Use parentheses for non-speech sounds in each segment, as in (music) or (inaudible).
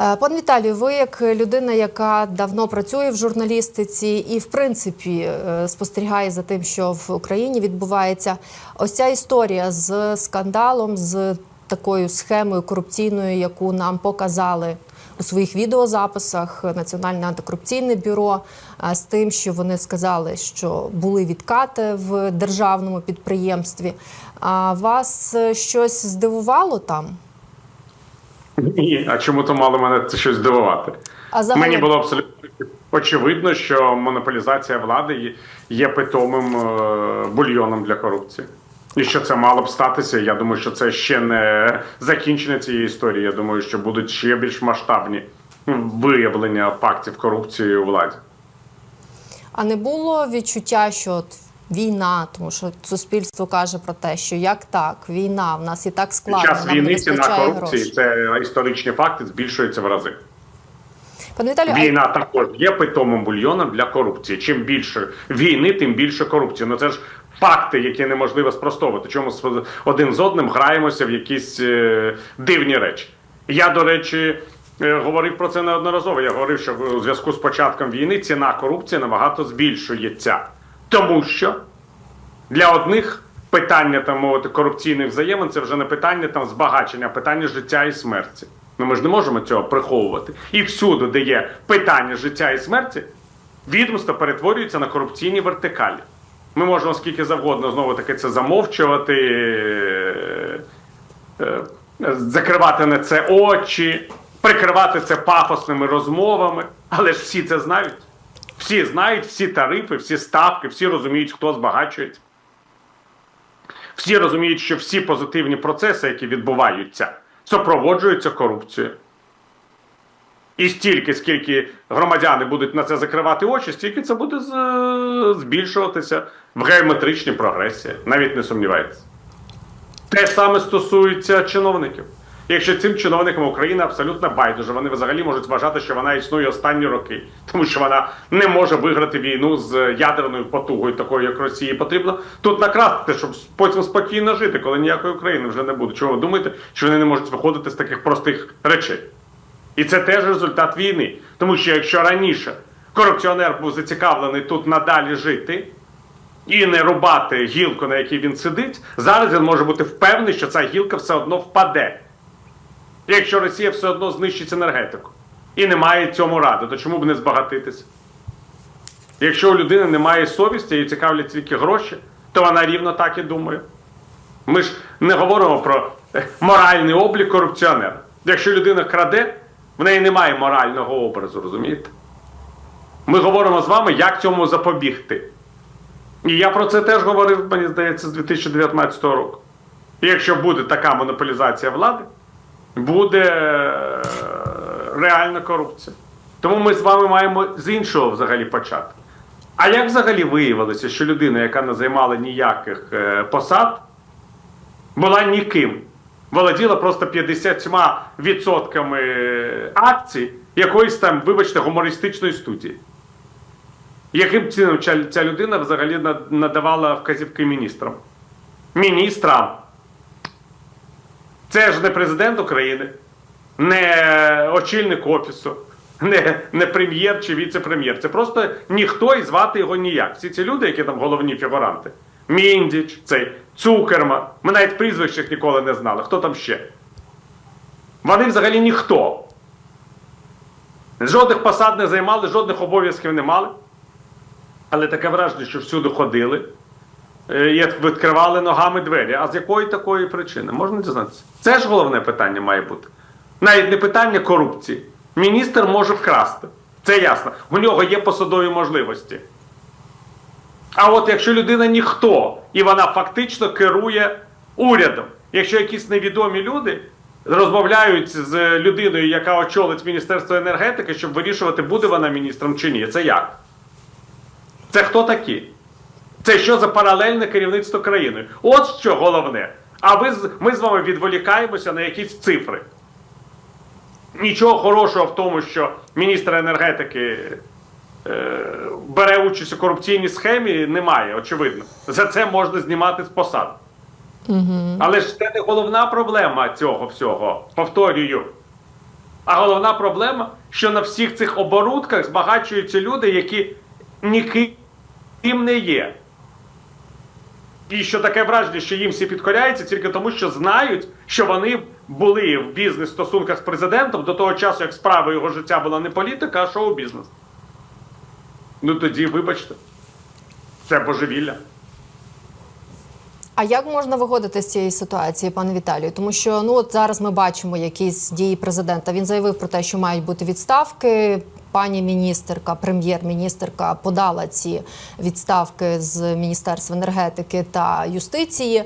Е, Пан Віталію, ви як людина, яка давно працює в журналістиці і, в принципі, е, спостерігає за тим, що в Україні відбувається, ось ця історія з скандалом, з такою схемою корупційною, яку нам показали у своїх відеозаписах Національне антикорупційне бюро, е, з тим, що вони сказали, що були відкати в державному підприємстві. А вас щось здивувало там? (laughs) Ні, а чому то мало мене це щось здивувати? А загалом? Мені було абсолютно очевидно, що монополізація влади є- питомим е, бульйоном для корупції. І що це мало б статися. Я думаю, що це ще не закінчення цієї історії. Я думаю, що будуть ще більш масштабні виявлення фактів корупції у владі. А не було відчуття, що от війна, тому що суспільство каже про те, що як так, війна, в нас і так Під складно, час війни ціна корупції грошей. це історичні факти збільшуються в рази. Пане Віталію, а також є питомим бульйоном для корупції. Чим більше війни, тим більше корупції. Ну це ж факти, які неможливо спростовувати. Чому один з одним граємося в якісь е, дивні речі. Я, до речі, е, говорив про це неодноразово. Я говорив, що у зв'язку з початком війни ціна корупції набагато збільшується, тому що для одних питання там мовити корупційних взаємин це вже не питання там збагачення, а питання життя і смерті. Ну ми ж не можемо цього приховувати. І всюди, де є питання життя і смерті, відомство перетворюється на корупційні вертикалі. Ми можемо скільки завгодно знову таки це замовчувати, е, е, закривати на це очі, прикривати це пафосними розмовами, але ж всі це знають. Всі знають всі тарифи, всі ставки, всі розуміють, хто збагачується. Всі розуміють, що всі позитивні процеси, які відбуваються, супроводжуються корупцією. І стільки, скільки громадяни будуть на це закривати очі, стільки це буде збільшуватися в геометричній прогресії. Навіть не сумнівається. Те саме стосується чиновників. Якщо цим чиновникам України абсолютно байдуже, вони взагалі можуть вважати, що вона існує останні роки, тому що вона не може виграти війну з ядерною потугою, такою як Росії. Потрібно тут накрасти, щоб потім спокійно жити, коли ніякої України вже не буде. Чого ви думаєте, що вони не можуть виходити з таких простих речей? І це теж результат війни. Тому що якщо раніше корупціонер був зацікавлений тут надалі жити і не рубати гілку, на якій він сидить, зараз він може бути впевнений, що ця гілка все одно впаде. Якщо Росія все одно знищить енергетику і не має цьому ради, то чому б не збагатитися? Якщо у людини немає совісті і цікавлять тільки гроші, то вона рівно так і думає. Ми ж не говоримо про е, моральний облік корупціонера. Якщо людина краде, в неї немає морального образу, розумієте? Ми говоримо з вами, як цьому запобігти. І я про це теж говорив, мені здається, з 2019 року. І якщо буде така монополізація влади, буде е, реальна корупція. Тому ми з вами маємо з іншого взагалі почати. А як взагалі виявилося, що людина, яка не займала ніяких е, посад, була ніким, володіла просто 50% акцій якоїсь там, вибачте, гумористичної студії? Яким чином ця людина взагалі надавала вказівки міністрам? Міністрам. Це ж не президент України, не очільник офісу, не, не прем'єр чи віце-прем'єр. Це просто ніхто і звати його ніяк. Всі ці люди, які там головні фігуранти. Міндіч, цей Цукерман. Ми навіть прізвищ їх ніколи не знали. Хто там ще? Вони взагалі ніхто. Жодних посад не займали, жодних обов'язків не мали. Але таке враження, що всюди ходили е, і відкривали ногами двері. А з якої такої причини? Можна дізнатися? Це ж головне питання має бути. Навіть не питання корупції. Міністр може вкрасти. Це ясно. У нього є посадові можливості. А от якщо людина ніхто, і вона фактично керує урядом, якщо якісь невідомі люди розмовляють з людиною, яка очолить Міністерство енергетики, щоб вирішувати, буде вона міністром чи ні, це як? Це хто такі? Це що за паралельне керівництво країною? От що головне. А ви ми з вами відволікаємося на якісь цифри. Нічого хорошого в тому, що міністр енергетики е, бере участь у корупційній схемі, немає, очевидно. За це можна знімати з посад. Але ж це не головна проблема цього всього. Повторюю. А головна проблема, що на всіх цих оборудках збагачуються люди, які ніким не є. І що таке враження, що їм всі підкоряються тільки тому, що знають, що вони були в бізнес-стосунках з президентом до того часу, як справа його життя була не політика, а шоу-бізнес. Ну тоді, вибачте, це божевілля. А як можна виходити з цієї ситуації, пане Віталію? Тому що ну от зараз ми бачимо якісь дії президента. Він заявив про те, що мають бути відставки. Пані міністерка, прем'єр-міністерка подала ці відставки з міністерства енергетики та юстиції.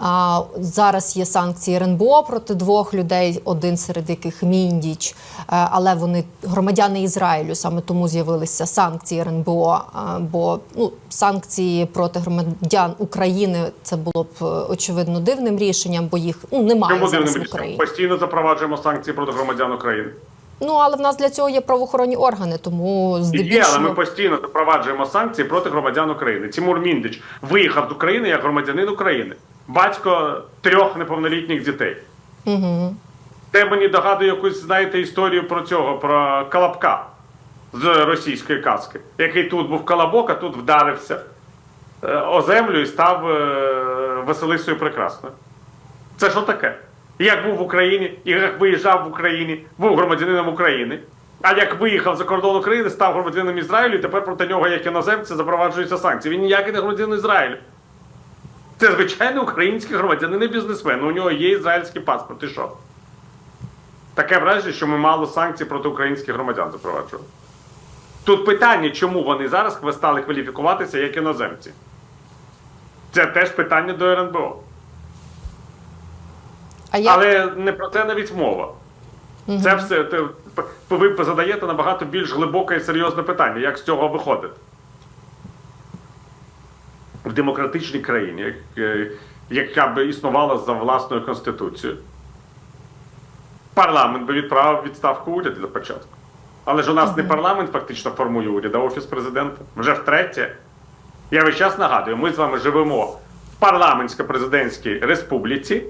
А, зараз є санкції РНБО проти двох людей, один серед яких міндіч, Е, але вони громадяни Ізраїлю. Саме тому з'явилися санкції РНБО. Бо ну санкції проти громадян України це було б е, очевидно дивним рішенням, бо їх ну немає зараз в? Україні. Постійно запроваджуємо санкції проти громадян України. Ну але в нас для цього є правоохоронні органи, тому Є, але ми постійно запроваджуємо санкції проти громадян України. Тимур Міндич виїхав з України як громадянин України, батько трьох неповнолітніх дітей. угу. Те мені догадує якусь, знаєте, історію про цього, про Колобка з російської казки, який тут був колобок, а тут вдарився е, о землю і став е, Василисою Прекрасною. Це що таке? Як був в Україні, і як виїжджав в Україні, був громадянином України. А як виїхав за кордон України, став громадянином Ізраїлю, і тепер проти нього, як іноземця, запроваджуються санкції. Він ніякий не громадянин Ізраїлю. Це звичайний український громадянин і бізнесмен. У нього є ізраїльський паспорт. І що? Таке враження, що ми мало санкцій проти українських громадян запроваджували. Тут питання, чому вони зараз стали кваліфікуватися як іноземці. Це теж питання до РНБО. А як Але не про це навіть мова. Це все п- ви задаєте набагато більш глибоке і серйозне питання, як з цього виходити. В демократичній країні, е, яка б існувала за власною конституцією. Парламент би відправив відставку уряду для початку. Але ж у нас не парламент фактично формує уряд, а офіс президента. Вже втретє. Я весь час нагадую, ми з вами живемо в парламентсько-президентській республіці,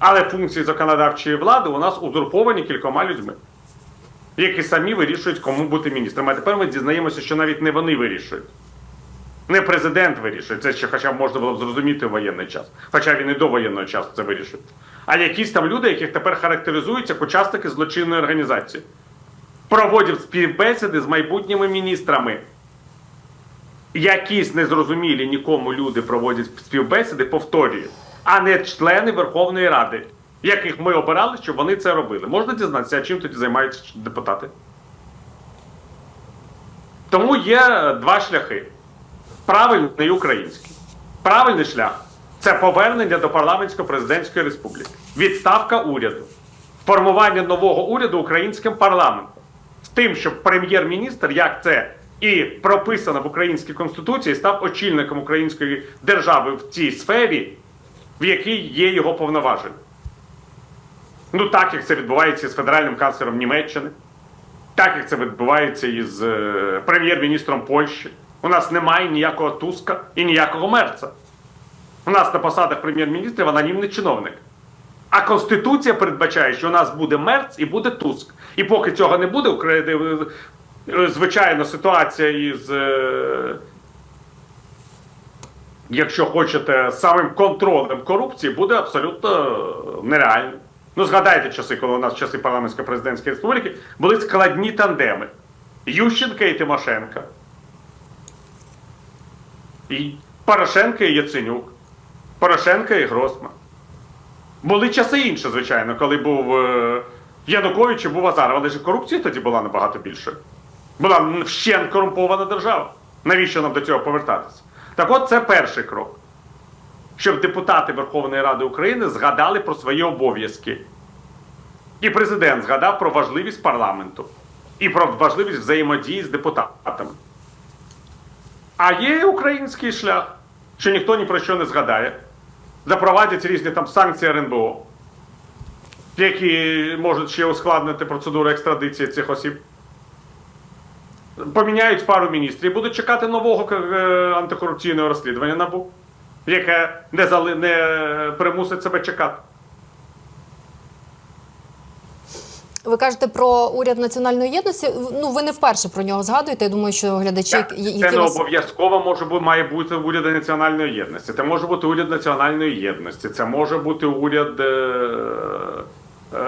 але функції законодавчої влади у нас узурповані кількома людьми, які самі вирішують, кому бути міністром. А тепер ми дізнаємося, що навіть не вони вирішують. Не президент вирішує, це ще хоча б можна було б зрозуміти в воєнний час. Хоча він і до воєнного часу це вирішує. А якісь там люди, яких тепер характеризують як учасники злочинної організації, проводять співбесіди з майбутніми міністрами. Якісь незрозумілі нікому люди проводять співбесіди, повторюю, а не члени Верховної Ради, яких ми обирали, щоб вони це робили. Можна дізнатися, чим тоді займаються депутати? Тому є два шляхи: правильний український. Правильний шлях це повернення до парламентсько-президентської республіки, відставка уряду, формування нового уряду українським парламентом. З тим, щоб прем'єр-міністр, як це і прописано в українській конституції, став очільником української держави в цій сфері, в якій є його повноваження. Ну, так як це відбувається з федеральним канцлером Німеччини, так як це відбувається із е, прем'єр-міністром Польщі. У нас немає ніякого Туска і ніякого мерца. У нас на посадах прем'єр-міністрів анонімний чиновник. А Конституція передбачає, що у нас буде мерц і буде Туск. І поки цього не буде, е, звичайно, ситуація із, е, якщо хочете, самим контролем корупції буде абсолютно е, нереальним. Ну, згадайте часи, коли у нас часи парламентсько-президентської республіки були складні тандеми. Ющенка і Тимошенка. І Порошенка і Яценюк. Порошенка і Гросман. Були часи інші, звичайно, коли був е, Янукович і був Азаров, але ж корупція тоді була набагато більше. Була вщент корумпована держава. Навіщо нам до цього повертатися? Так от це перший крок. Щоб депутати Верховної Ради України згадали про свої обов'язки. І президент згадав про важливість парламенту і про важливість взаємодії з депутатами. А є український шлях, що ніхто ні про що не згадає. Запровадять різні там санкції РНБО, які можуть ще ускладнити процедуру екстрадиції цих осіб. Поміняють пару міністрів і будуть чекати нового е, антикорупційного розслідування НАБУ, яке не, зали, не примусить себе чекати. Ви кажете про уряд національної єдності. Ну ви не вперше про нього згадуєте. Я думаю, що глядачі, Так, які Це не вас обов'язково може бути має бути уряд національної єдності. Це може бути уряд національної єдності. Це може бути уряд е,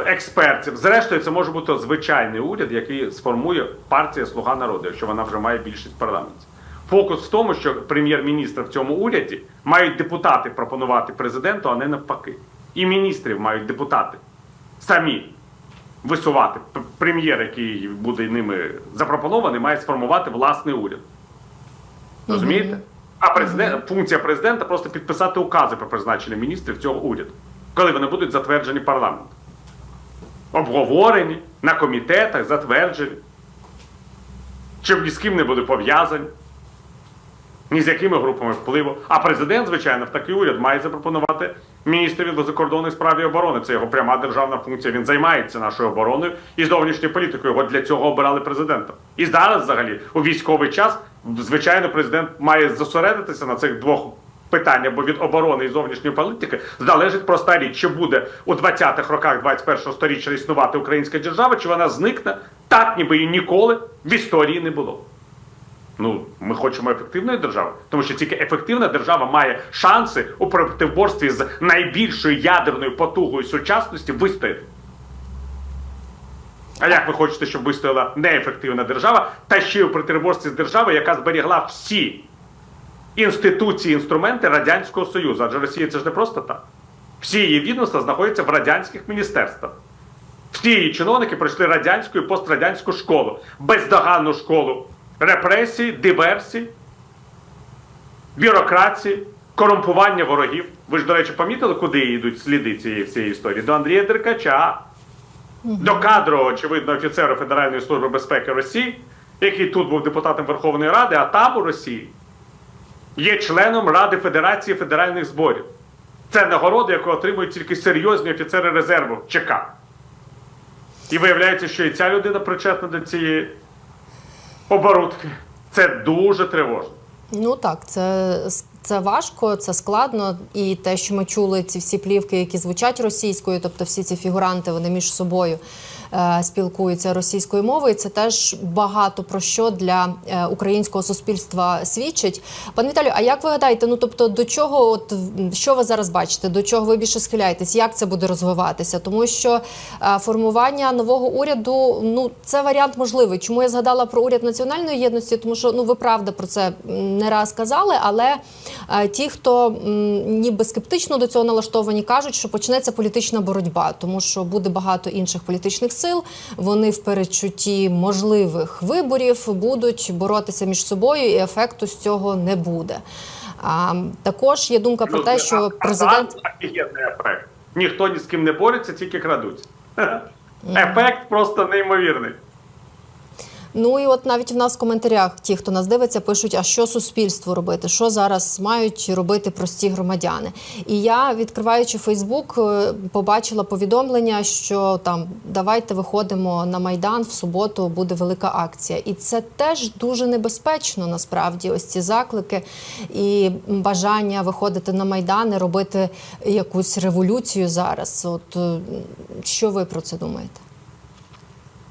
експертів. Зрештою, це може бути звичайний уряд, який сформує партія Слуга народу, якщо вона вже має більшість в парламенті. Фокус в тому, що прем'єр-міністр в цьому уряді мають депутати пропонувати президенту, а не навпаки. І міністрів мають депутати самі висувати. Прем'єр, який буде ними запропонований, має сформувати власний уряд. Розумієте? А президент, функція президента просто підписати укази про призначення міністрів цього уряду, коли вони будуть затверджені парламентом. Обговорені на комітетах, затверджені. Щоб ні з ким не були пов'язані, ні з якими групами впливу. А президент, звичайно, в такий уряд має запропонувати міністрів закордонних справ і оборони. Це його пряма державна функція. Він займається нашою обороною і зовнішньою політикою. Його для цього обирали президентом. І зараз, взагалі, у військовий час, звичайно, президент має зосередитися на цих двох питаннях, бо від оборони і зовнішньої політики залежить проста річ, чи буде у 20-х роках 21-го сторіччя існувати українська держава, чи вона зникне так, ніби її ніколи в історії не було. Ну, ми хочемо ефективної держави, тому що тільки ефективна держава має шанси у противборстві з найбільшою ядерною потугою сучасності вистояти. А як ви хочете, щоб вистояла неефективна держава, та ще й у противборстві з державою, яка зберігла всі інституції, інструменти Радянського Союзу? Адже Росія це ж не просто так. Всі її відомства знаходяться в радянських міністерствах. Всі її чиновники пройшли радянську і пострадянську школу, бездоганну школу репресій, диверсій, бюрократії, корумпування ворогів. Ви ж, до речі, помітили, куди йдуть сліди цієї всієї історії? До Андрія Деркача, до кадрового, очевидно, офіцера Федеральної служби безпеки Росії, який тут був депутатом Верховної Ради, а там у Росії є членом Ради Федерації федеральних зборів. Це нагорода, яку отримують тільки серйозні офіцери резерву ЧК. І виявляється, що і ця людина причетна до цієї оборудки. Це дуже тривожно. Ну так, це, це важко, це складно. І те, що ми чули, ці всі плівки, які звучать російською, тобто всі ці фігуранти, вони між собою е, спілкуються російською мовою. Це теж багато про що для е, українського суспільства свідчить. Пане Віталію, а як ви гадаєте, ну тобто до чого, от що ви зараз бачите, до чого ви більше схиляєтесь? Як це буде розвиватися? Тому що е, формування нового уряду, ну це варіант можливий. Чому я згадала про уряд національної єдності? Тому що ну ви правда про це не раз казали, але ті, хто ніби скептично до цього налаштовані, кажуть, що почнеться політична боротьба, тому що буде багато інших політичних сил. Вони в передчутті можливих виборів будуть боротися між собою, і ефекту з цього не буде. А також є думка про те, що президент. Ефект. Ніхто ні з ким не бореться, тільки крадуть. Ефект просто неймовірний. Ну і от навіть в нас в коментарях ті, хто нас дивиться, пишуть, а що суспільству робити, що зараз мають робити прості громадяни. І я, відкриваючи Фейсбук, е, побачила повідомлення, що там давайте виходимо на майдан в суботу, буде велика акція. І це теж дуже небезпечно насправді. Ось ці заклики і бажання виходити на майдан робити якусь революцію зараз. От е, що ви про це думаєте?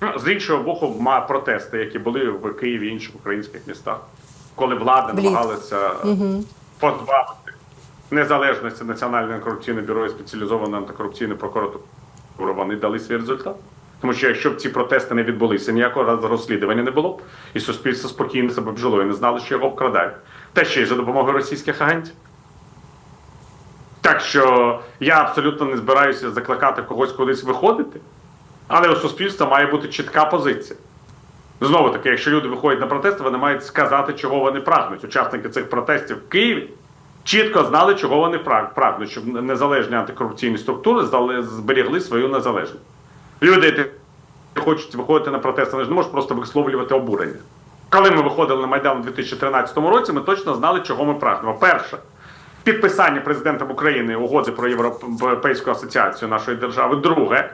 Ну, З іншого боку, ма протести, які були в Києві і інших українських містах, коли влада намагалася позбавити незалежності Національного антикорупційного бюро і спеціалізованої антикорупційної прокуратури, вони дали свій результат. Тому що якщо б ці протести не відбулися, ніякого розслідування не було б, і суспільство спокійно себе б жило і не знало, що його вкрадають. Та ще й за допомогою російських агентів. Так що я абсолютно не збираюся закликати когось кудись виходити, але у суспільства має бути чітка позиція. Знову таки, якщо люди виходять на протести, вони мають сказати, чого вони прагнуть. Учасники цих протестів в Києві чітко знали, чого вони прагнуть, щоб незалежні антикорупційні структури зберігли свою незалежність. Люди, які хочуть виходити на протести, вони ж не можуть просто висловлювати обурення. Коли ми виходили на Майдан у 2013 році, ми точно знали, чого ми прагнемо. Перше, підписання президентом України угоди про Європейську асоціацію нашої держави. Друге,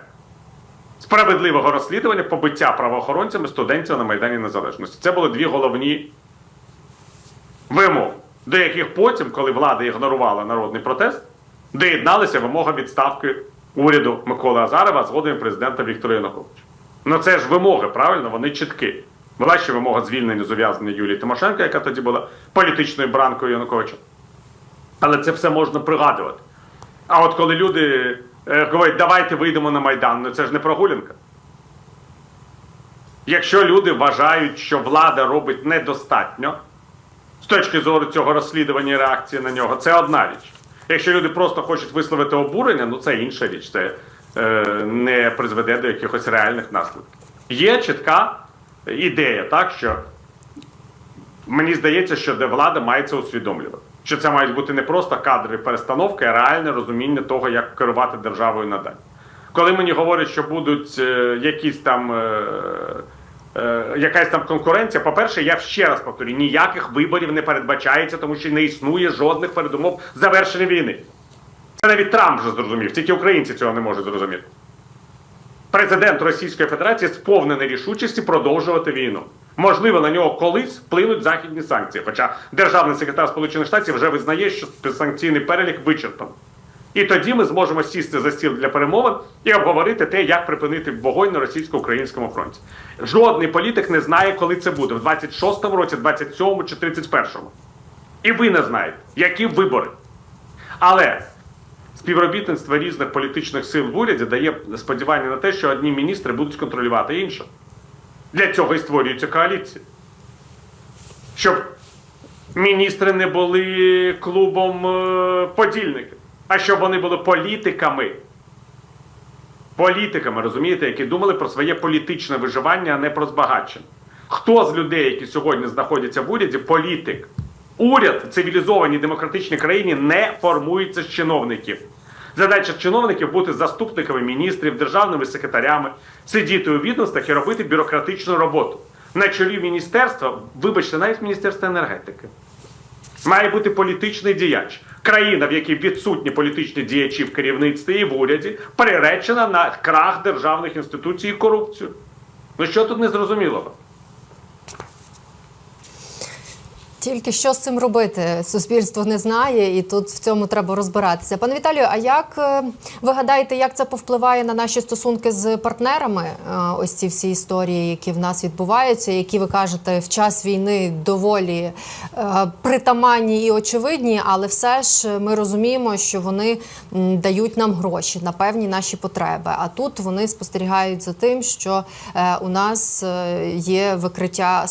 справедливого розслідування побиття правоохоронцями студентів на Майдані Незалежності. Це були дві головні вимоги, до яких потім, коли влада ігнорувала народний протест, доєдналися вимога відставки уряду Миколи Азарова згодом президента Віктора Януковича. Ну це ж вимоги, правильно? Вони чіткі. Була ще вимога звільнення з ув'язнення Юлії Тимошенко, яка тоді була політичною бранкою Януковича. Але це все можна пригадувати. А от коли люди е, говорять, давайте вийдемо на Майдан, ну це ж не прогулянка. Якщо люди вважають, що влада робить недостатньо з точки зору цього розслідування і реакції на нього, це одна річ. Якщо люди просто хочуть висловити обурення, ну це інша річ. Це е, не призведе до якихось реальних наслідків. Є чітка ідея, так що мені здається, що де влада має це усвідомлювати. Що це мають бути не просто кадрові перестановки, а реальне розуміння того, як керувати державою надалі. Коли мені говорять, що будуть е, якісь там. Е, е, якась там конкуренція. По-перше, я ще раз повторю, ніяких виборів не передбачається, тому що не існує жодних передумов завершення війни. Це навіть Трамп вже зрозумів, тільки українці цього не можуть зрозуміти. Президент Російської Федерації сповнений рішучості продовжувати війну. Можливо, на нього колись вплинуть західні санкції. Хоча державний секретар Сполучених Штатів вже визнає, що санкційний перелік вичерпаний. І тоді ми зможемо сісти за стіл для перемовин і обговорити те, як припинити вогонь на російсько-українському фронті. Жодний політик не знає, коли це буде в 26-му році, 27-му чи 31-му. І ви не знаєте, які вибори. Але співробітництво різних політичних сил в уряді дає сподівання на те, що одні міністри будуть контролювати інших. Для цього і створюються коаліції. Щоб міністри не були клубом е, подільників, а щоб вони були політиками. Політиками, розумієте, які думали про своє політичне виживання, а не про збагачення. Хто з людей, які сьогодні знаходяться в уряді, політик? Уряд в цивілізованій демократичній країні не формується з чиновників. Задача чиновників бути заступниками міністрів, державними секретарями, сидіти у відомствах і робити бюрократичну роботу. На чолі міністерства, вибачте, навіть Міністерства енергетики. Має бути політичний діяч. Країна, в якій відсутні політичні діячі в керівництві і в уряді, приречена на крах державних інституцій і корупцію. Ну що тут незрозумілого? Тільки що з цим робити? Суспільство не знає, і тут в цьому треба розбиратися. Пане Віталію, а як е, ви гадаєте, як це повпливає на наші стосунки з партнерами? Е, Ось ці всі історії, які в нас відбуваються, які ви кажете в час війни доволі е, притаманні і очевидні, але все ж ми розуміємо, що вони дають нам гроші на певні наші потреби. А тут вони спостерігають за тим, що у нас є викриття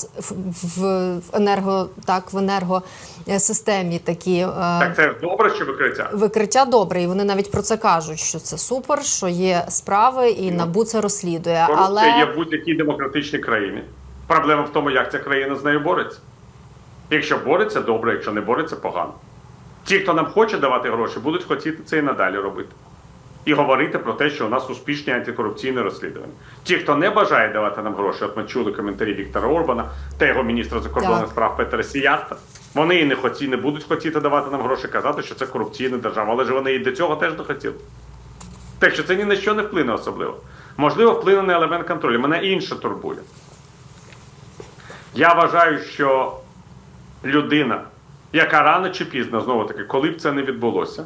в енерго так в енергосистемі такі. е, Так це добре, що викриття. Викриття добре, і вони навіть про це кажуть, що це супер, що є справи, і НАБУ це розслідує. Корупція Але є в будь-якій демократичній країні. Проблема в тому, як ця країна з нею бореться. Якщо бореться, добре, якщо не бореться, погано. Ті, хто нам хоче давати гроші, будуть хотіти це і надалі робити. І говорити про те, що у нас успішні антикорупційні розслідування. Ті, хто не бажає давати нам гроші, от ми чули коментарі Віктора Орбана та його міністра закордонних справ Петра Сіярта. Вони і не хоті, не будуть хотіти давати нам гроші, казати, що це корупційна держава, але ж вони і до цього теж не хотіли. Так що це ні на що не вплине особливо. Можливо, вплине на елемент контролю. Мене інше турбує. Я вважаю, що людина, яка рано чи пізно, знову таки, коли б це не відбулося,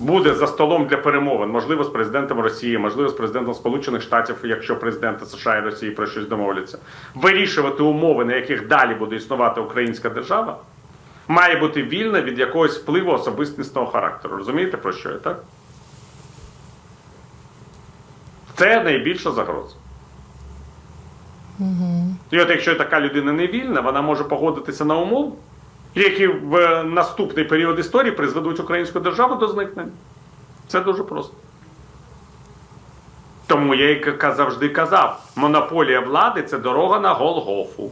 буде за столом для перемовин, можливо, з президентом Росії, можливо, з президентом Сполучених Штатів, якщо президенти США і Росії про щось домовляться, вирішувати умови, на яких далі буде існувати українська держава, має бути вільна від якогось впливу особистісного характеру. Розумієте, про що я так? Це найбільша загроза. І от якщо така людина не вільна, вона може погодитися на умови, які в наступний період історії призведуть українську державу до зникнення. Це дуже просто. Тому я і завжди казав: монополія влади це дорога на Голгофу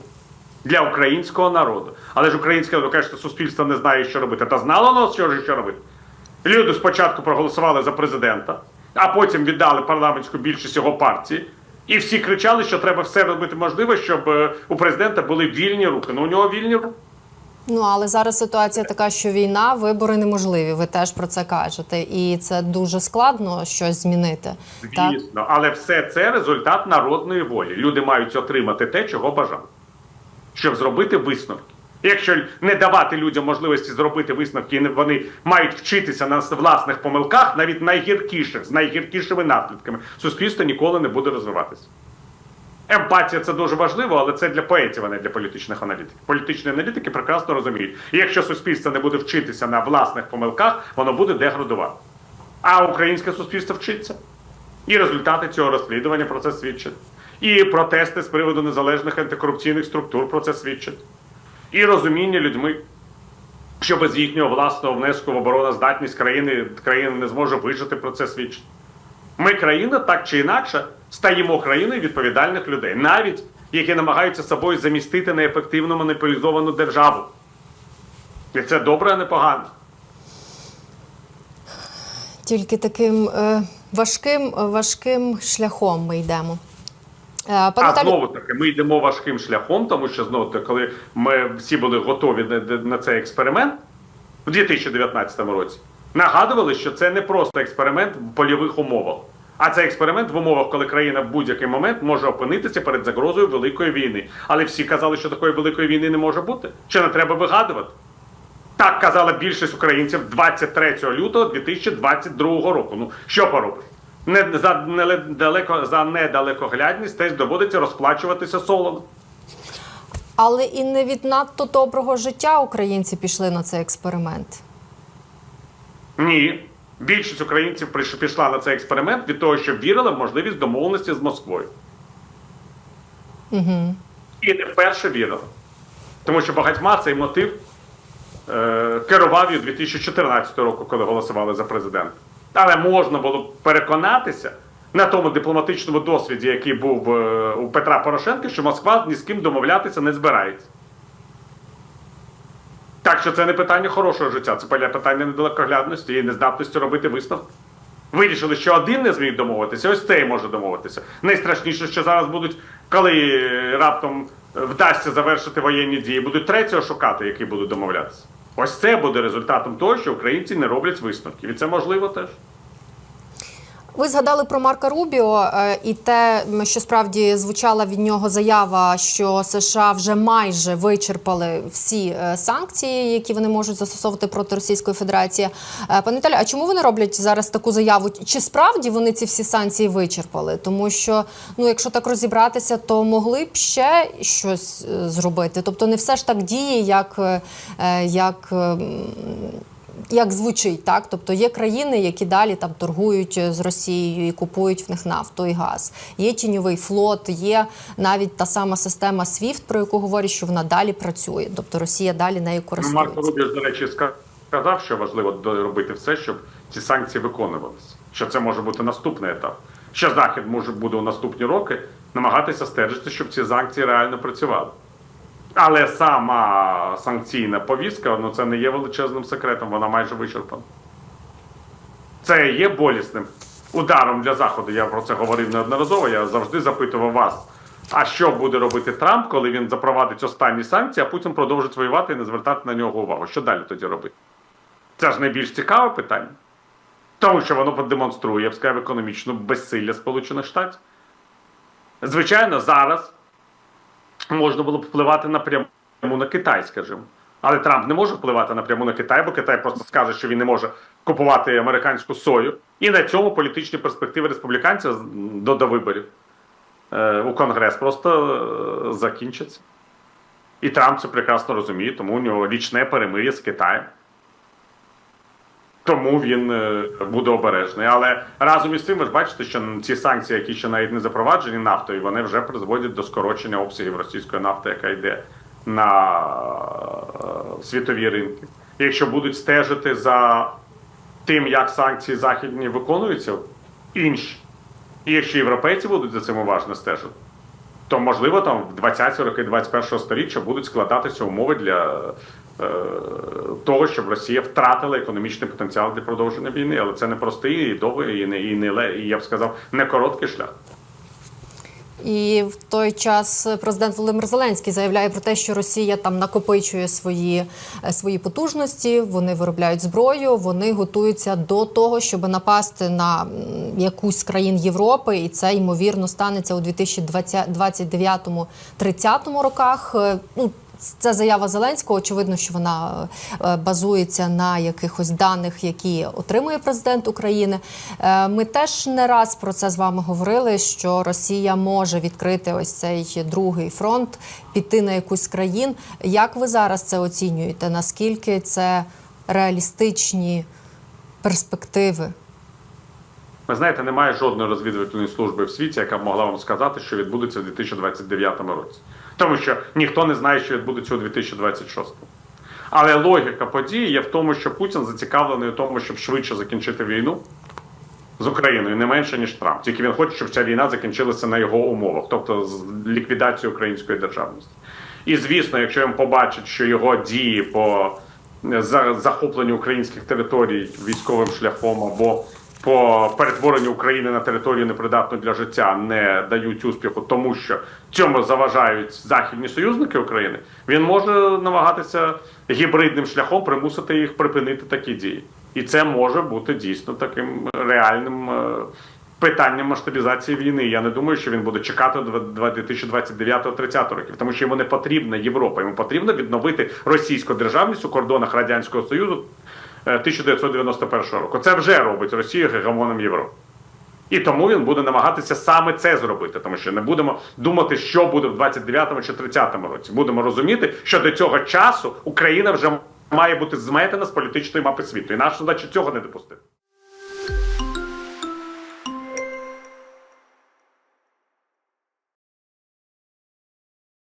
для українського народу. Але ж українське ви кажете, суспільство не знає, що робити. Та знало воно, що що робити. Люди спочатку проголосували за президента, а потім віддали парламентську більшість його партії. І всі кричали, що треба все робити можливе, щоб е, у президента були вільні руки. Ну у нього вільні руки. Ну але зараз ситуація така, що війна, вибори неможливі. Ви теж про це кажете, і це дуже складно щось змінити. Так? Звісно, але все це результат народної волі. Люди мають отримати те, чого бажали, щоб зробити висновки. Якщо не давати людям можливості зробити висновки, і вони мають вчитися на власних помилках, навіть найгіркіших, з найгіркішими наслідками, суспільство ніколи не буде розвиватися. Емпатія це дуже важливо, але це для поетів, а не для політичних аналітиків. Політичні аналітики прекрасно розуміють. І якщо суспільство не буде вчитися на власних помилках, воно буде деградувати. А українське суспільство вчиться. І результати цього розслідування про це свідчать. І протести з приводу незалежних антикорупційних структур про це свідчать. І розуміння людьми, що без їхнього власного внеску в обороноздатність країни країна не зможе вижити про це свідчить. Ми країна так чи інакше стаємо країною відповідальних людей, навіть які намагаються собою замістити неефективно монополізовану державу. І це добре, а не погано. Тільки таким е, важким, важким шляхом ми йдемо. Е, А знову таки, ми йдемо важким шляхом, тому що знову таки, коли ми всі були готові на, на цей експеримент у 2019 році, нагадували, що це не просто експеримент в польових умовах, а це експеримент в умовах, коли країна в будь-який момент може опинитися перед загрозою великої війни. Але всі казали, що такої великої війни не може бути, що не треба вигадувати. Так казала більшість українців 23 лютого 2022 року. Ну що поробиш? Не за недалеко за недалекоглядність теж доводиться розплачуватися солоно. але і не від надто доброго життя українці пішли на цей експеримент. Ні. Більшість українців пішла на цей експеримент від того, що вірила в можливість домовленості з Москвою. Угу. І не вперше вірила. Тому що багатьма цей мотив е, керував і 2014 року, коли голосували за президента. Але можна було переконатися на тому дипломатичному досвіді, який був е, у Петра Порошенка, що Москва ні з ким домовлятися не збирається. Так що це не питання хорошого життя, це питання недалекоглядності і нездатності робити висновки. Вирішили, що один не зміг домовитися, ось цей може домовитися. Найстрашніше, що зараз будуть, коли раптом вдасться завершити воєнні дії, будуть третього шукати, які будуть домовлятися. Ось це буде результатом того, що українці не роблять висновків. І це можливо теж. Ви згадали про Марка Рубіо е, і те, що справді звучала від нього заява, що США вже майже вичерпали всі е, санкції, які вони можуть застосовувати проти Російської Федерації. Е, Пане Віталію, а чому вони роблять зараз таку заяву? Чи справді вони ці всі санкції вичерпали? Тому що, ну, якщо так розібратися, то могли б ще щось зробити. Тобто, не все ж так діє, як, як ем, як звучить, так тобто є країни, які далі там торгують з Росією і купують в них нафту і газ. Є тіньовий флот, є навіть та сама система SWIFT, про яку говорять, що вона далі працює. Тобто Росія далі нею Ну, Марко користується. Рубіш, до речі, сказав, що важливо робити все, щоб ці санкції виконувалися. Що це може бути наступний етап. Що Захід може буде у наступні роки намагатися стежити, щоб ці санкції реально працювали. Але сама санкційна повістка ну це не є величезним секретом, вона майже вичерпана. Це є болісним ударом для Заходу. Я про це говорив неодноразово. Я завжди запитував вас. А що буде робити Трамп, коли він запровадить останні санкції, а Путін продовжить воювати і не звертати на нього увагу? Що далі тоді робити? Це ж найбільш цікаве питання. Тому що воно продемонструє, я б сказав, економічну безсилля Сполучених Штатів. Звичайно, зараз можна було б впливати напряму на Китай, скажімо. Але Трамп не може впливати напряму на Китай, бо Китай просто скаже, що він не може купувати американську сою. І на цьому політичні перспективи республіканців до, до виборів е, у Конгрес просто е, закінчаться. І Трамп це прекрасно розуміє, тому у нього річне перемир'я з Китаєм. Тому він е, буде обережний. Але разом із цим ви ж бачите, що ці санкції, які ще навіть не запроваджені нафтою, вони вже призводять до скорочення обсягів російської нафти, яка йде на е, світові ринки. Якщо будуть стежити за тим, як санкції західні виконуються, інші, і якщо європейці будуть за цим уважно стежити, то можливо там в 20-ті роки 21-го сторіччя будуть складатися умови для того, щоб Росія втратила економічний потенціал для продовження війни. Але це не простий і довгий, і не і не і я б сказав, не короткий шлях. І в той час президент Володимир Зеленський заявляє про те, що Росія там накопичує свої, е, свої потужності, вони виробляють зброю, вони готуються до того, щоб напасти на якусь країн Європи, і це ймовірно станеться у 2029-30 роках. Е, Ну це заява Зеленського. Очевидно, що вона е, базується на якихось даних, які отримує президент України. Е, Ми теж не раз про це з вами говорили, що Росія може відкрити ось цей другий фронт, піти на якусь країн. Як ви зараз це оцінюєте? Наскільки це реалістичні перспективи? Ви знаєте, немає жодної розвідувальної служби в світі, яка б могла вам сказати, що відбудеться в 2029 році. Тому що ніхто не знає, що відбудеться у 2026. Але логіка події є в тому, що Путін зацікавлений у тому, щоб швидше закінчити війну з Україною, не менше ніж Трамп. Тільки він хоче, щоб ця війна закінчилася на його умовах, тобто з ліквідацією української державності. І звісно, якщо він побачить, що його дії по захопленню українських територій військовим шляхом або по перетворенню України на територію непридатну для життя не дають успіху, тому що цьому заважають західні союзники України, він може намагатися гібридним шляхом примусити їх припинити такі дії. І це може бути дійсно таким реальним е, питанням масштабізації війни. Я не думаю, що він буде чекати до 2029-30 років, тому що йому не потрібна Європа. Йому потрібно відновити російську державність у кордонах радянського союзу 1991 року. Це вже робить Росію гегемоном Європи. І тому він буде намагатися саме це зробити, тому що не будемо думати, що буде в 29-му чи 30-му році. Будемо розуміти, що до цього часу Україна вже має бути зметена з політичної мапи світу. І наша задача цього не допустити.